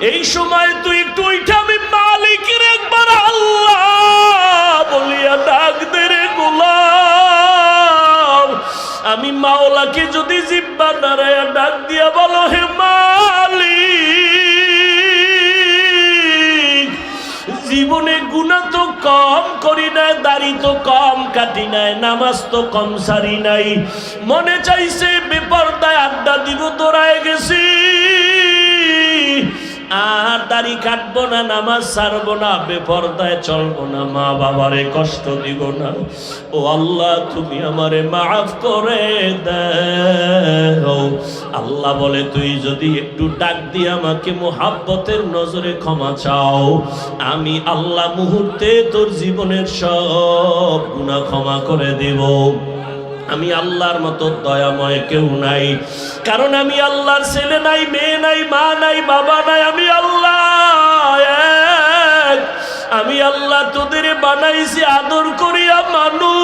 এই সময় তুই একটু আমি মালিকের একবার আল্লাহ বলিয়া ডাক রে গোলাম। আমি মাওলাকে যদি জিব্বা নারায়া ডাক দিয়া বলো, হে মালিক, জীবনে গুণা তো কম করি নাই, দাড়ি তো কম কাটি নাই, নামাজ তো কম সারি নাই। মনে চাইছে বেপরদায় আড্ডা দিব দৌড়ায় গেছি আর দাড়ি কাটবো না, নামাজ ছাড়বো না, বেপরদায় চলবো না, মা বাবারে কষ্ট দিব না। ও আল্লাহ, তুমি আমারে মাফ করে দাও। আল্লাহ বলে, তুই যদি একটু ডাক দিয়ে আমাকে মোহাব্বতের নজরে ক্ষমা চাও, আমি আল্লাহ মুহূর্তে তোর জীবনের সব গুণা ক্ষমা করে দেব। আমি আল্লাহর মতো দয়াময় কেউ নাই। কারণ আমি আল্লাহর ছেলে নাই, মেয়ে নাই, মা নাই, বাবা নাই, আমি আল্লাহ আমি আল্লাহ তোদের বানাইছি আদর করিয়া মানুষ।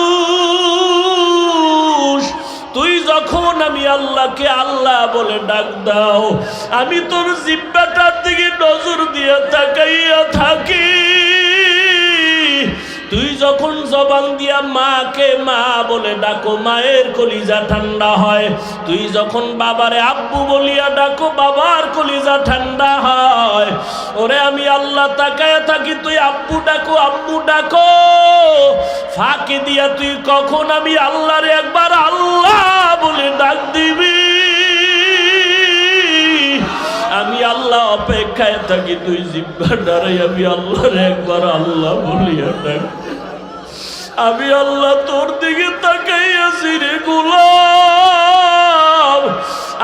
তুই যখন আমি আল্লাহকে আল্লাহ বলে ডাক দাও, আমি তোর জিব্বাটার দিকে নজর দিয়ে তাকাইয়া থাকি। তুই যখন জবান দিয়া মাকে মা বলে ডাকো, মায়ের কলিজা ঠান্ডা হয়। তুই যখন বাবারে আব্বু বলিয়া ডাকো, বাবার কলিজা ঠান্ডা হয়। ওরে আমি আল্লাহ তাকায় থাকি, তুই আব্বু ডাকো আব্বু ডাকো। ফাঁকি দিয়া তুই কখন আমি আল্লাহরে একবার আল্লাহ বলে ডাক দিবি? অপেক্ষায় থাকি তুই জিব্বা ডারাই আমি আল্লাহর একবার আল্লাহ বলিয়া ডাক আমি আল্লাহ তোর দিকে তাকাইয়াছি রে গোলাম।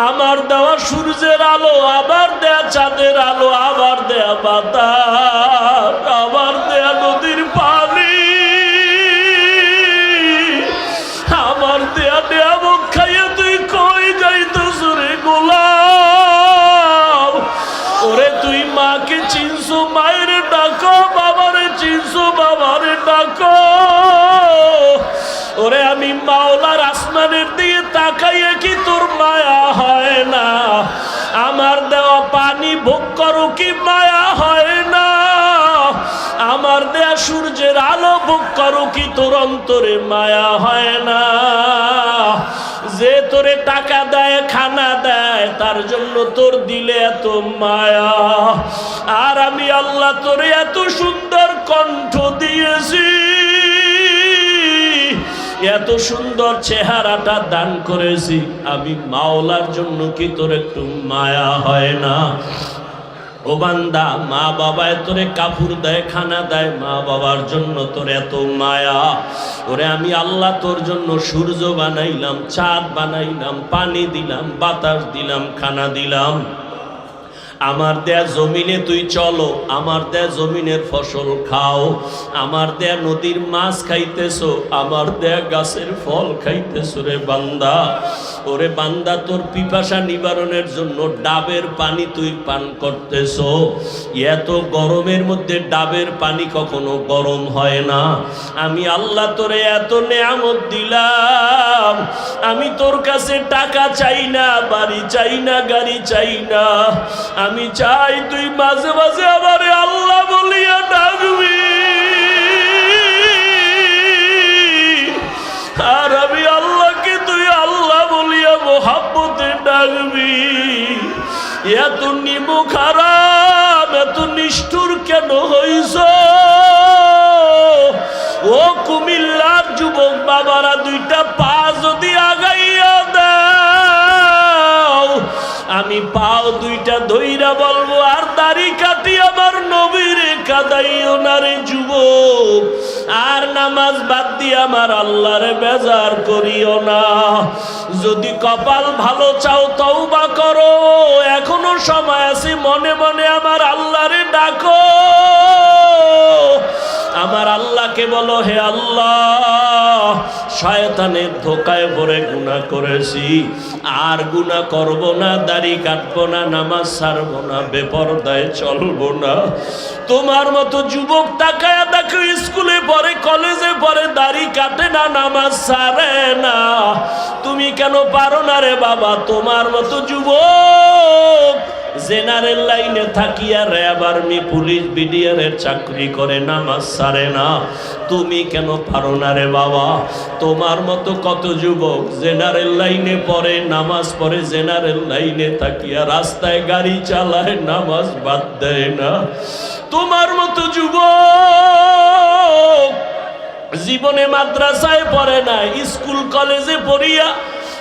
আমার দেওয়া সূর্যের আলো, আবার দেয়া চাঁদের আলো, আবার দেয়া বাতাস। মাকে চিনছো মায়ের ডাকো, বাবারে চিনছো বাবারে ডাকো। ওরে আমি মাওলার আসমানের দিকে তাকাইয়ে কি তোর মায়া হয় না? আমার দেওয়া পানি ভোগ করো কি মায়া হয় না? আমার দেয়া সূর্যের আলো ভোগ করো কি তোর অন্তরে মায়া হয় না? যে তোরে টাকা দেয়, খানা দেয় তার জন্য তোর দিলে এত মায়া। আর আমি আল্লাহ তোরে এত সুন্দর কণ্ঠ দিয়েছি। এত সুন্দর চেহারাটা দান করেছি। আমি মাওলার জন্য কি তোর একটু মায়া হয় না? ও বান্দা, মা বাবায় তোরে কাপড় দেয়, খানা দেয়, মা বাবার জন্য তোর এত মায়া। ওরে আমি আল্লাহ তোর জন্য সূর্য বানাইলাম, চাঁদ বানাইলাম, পানি দিলাম, বাতাস দিলাম, খানা দিলাম। আমার দেয়া জমিনে তুই চলো, আমার দেয়া জমিনের ফসল খাও। আমার দেয়া নদীর মাছ খাইতেছো, আমার দেয়া গাছের ফল খাইতেছো রে বান্দা। ওরে বান্দা, তোর পিপাসা নিবারণের জন্য ডাবের পানি তুই পান করতেছো। এত গরমের মধ্যে ডাবের পানি কখনো গরম হয় না। আমি আল্লাহ তোরে এত নেয়ামত দিলাম। আমি তোর কাছে টাকা চাই না, বাড়ি চাই না, গাড়ি চাই না। আমি চাই তুই মাঝে মাঝে আমারে আল্লাহ বলিয়া ডাকবি। আর আমি আল্লাহকে তুই আল্লাহ বলিয়া মোহাব্বতে ডাকবি। এত নিমু খারাপ, এত নিষ্ঠুর কেন হইছ? ও কুমিল্লার যুবক বাবারা দুইটা আমি পাও দুইটা ধইরা বলব, আর দাড়ি কাটি আমার নবীর কাদাইও না রে আর নামাজ বাদ দিয়ে আমার আল্লাহরে বেজার করিও না। যদি কপাল ভালো চাও তওবা করো, এখনও সময় আছে, মনে মনে আমার আল্লাহরে ডাকো। আমার আল্লাহকে বলো, হে আল্লাহ শয়তানের ধোকায় পড়ে গুণা করেছি। আর গুণা করব না, দাড়ি কাটবো না, নামাজ ছাড়বো না, বেপরদায় চলবো না। তোমার মতো যুবক তাকায় দেখো, স্কুলে পরে কলেজে পরে দাড়ি কাটে না, নামাজ ছাড়ে না। তুমি কেন পারো না রে বাবা? তোমার মতো যুবক জেনারেল লাইনে থাকিয়া র্যাব আর্মি পুলিশ বিডিআরের চাকরি করে, নামাজ সারে না। তুমি কেন পারো না রে বাবা? তোমার মতো কত যুবক জেনারেল লাইনে পড়ে, নামাজ পড়ে, জেনারেল লাইনে থাকিয়া রাস্তায় গাড়ি চালায়, নামাজ বাদ দেয় না। তোমার মতো যুবক জীবনে মাদ্রাসায় পড়ে না স্কুল কলেজে পড়িয়া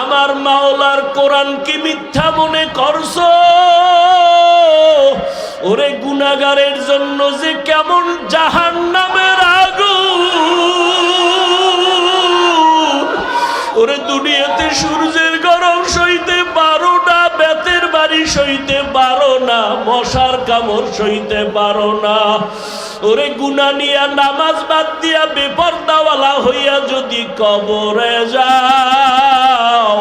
আমার মাওলার কোরআন কি মিথ্যা মনে করছ? ওরে গুনাগারের জন্য যে কেমন জাহান নামের আগুন ওরে দুনিয়াতে সূর্যের মশার কামড় সইতে পারো না। ওরে গুনা নিয়া নামাজ বাদ দিয়া বেপরদাওয়ালা হইয়া যদি কবরে যাও,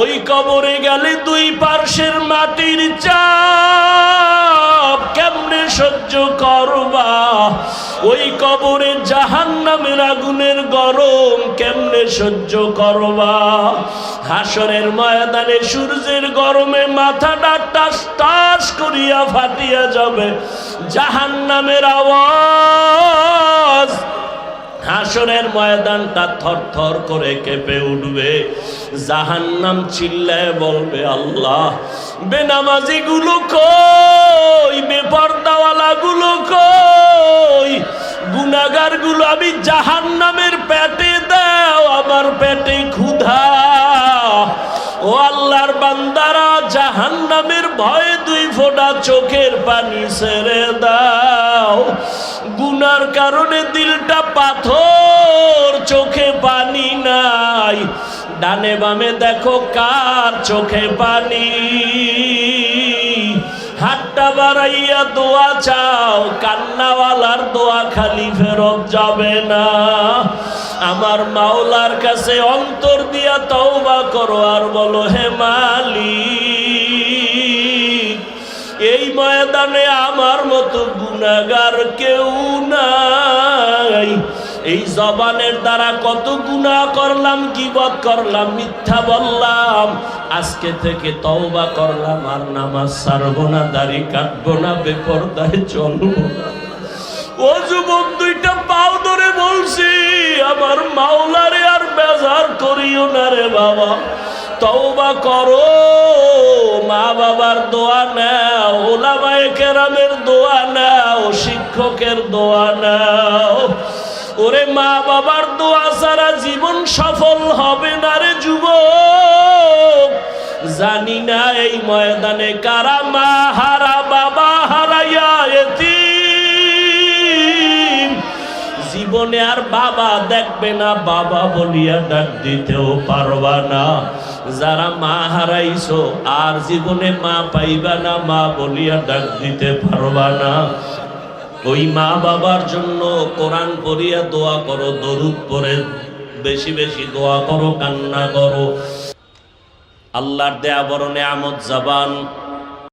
ওই কবরে গেলে দুই পার্শ্বের মাটির চাপ কেমনে সহ্য করবা? ওই কবরে জাহান নামের আগুনের গরম কেমনে সহ্য করবা? হাসরের ময়দানে সূর্যের গরমে মাথাটা টাস করিয়া ফাটিয়া যাবে। জাহান নামের আওয়াজ। হাসরের ময়দানটা থর থর করে কেঁপে উঠবে। জাহান্নাম চিল্লায় বলবে, আল্লাহ বেনামাজি গুলো কই? বেপর্দাওয়ালা গুলো কই? গুনাগারগুলো আমি জাহান্নামের পেটে দাও, আমার পেটে ক্ষুধা ও আল্লাহর বান্দারা, জাহান্নামের ভয়ে দুই ফোঁটা চোখের পানি ছেড়ে দাও। গুনার কারণে দিলটা পাথর, চোখে পানি নাই। ডানে বামে দেখো কার চোখে পানি। হাতটা বাড়াইয়া দোয়া চাও, কান্নাওয়ালার দোয়া খালি ফেরত যাবে না। আমার মাওলার কাছে অন্তর দিয়া তওবা করো আর বলো, হে মালিক, এই ময়দানে আমার মতো গুনাগার কেউ নাই। এই জবানের দ্বারা কত গুনাহ করলাম কিবত করলাম, মিথ্যা বললাম। আজকে থেকে তওবা করলাম আর নামাজ ছাড়বো না, দাড়ি কাটবো না, বেপরদায় চলবো না। ও যুবক, দুইটা ধরে বলছি, আমার মাওলারে আর বেজার করিও না রে বাবা। তওবা করো মা বাবার দোয়া নাও ওলামায়ে কেরামের দোয়া নাও, শিক্ষকের দোয়া নাও। ওরে মা বাবার দোয়া ছাড়া জীবন সফল হবে না রে যুবক। জানি না এই ময়দানে কারা মা হারা জীবনে আর বাবা দেখবে না। বাবা বলিয়া ডাক দিতেও পারবা না। যারা মা হারাইছো, আর জীবনে মা পাইবা না, মা বলিয়া ডাক দিতে পারবা না। ওই মা বাবার জন্য কোরআন পড়িয়া দোয়া করো, দরুদ পরে বেশি বেশি দোয়া করো, কান্না করো। আল্লাহর দেয়া বরণে আমদ জাবান।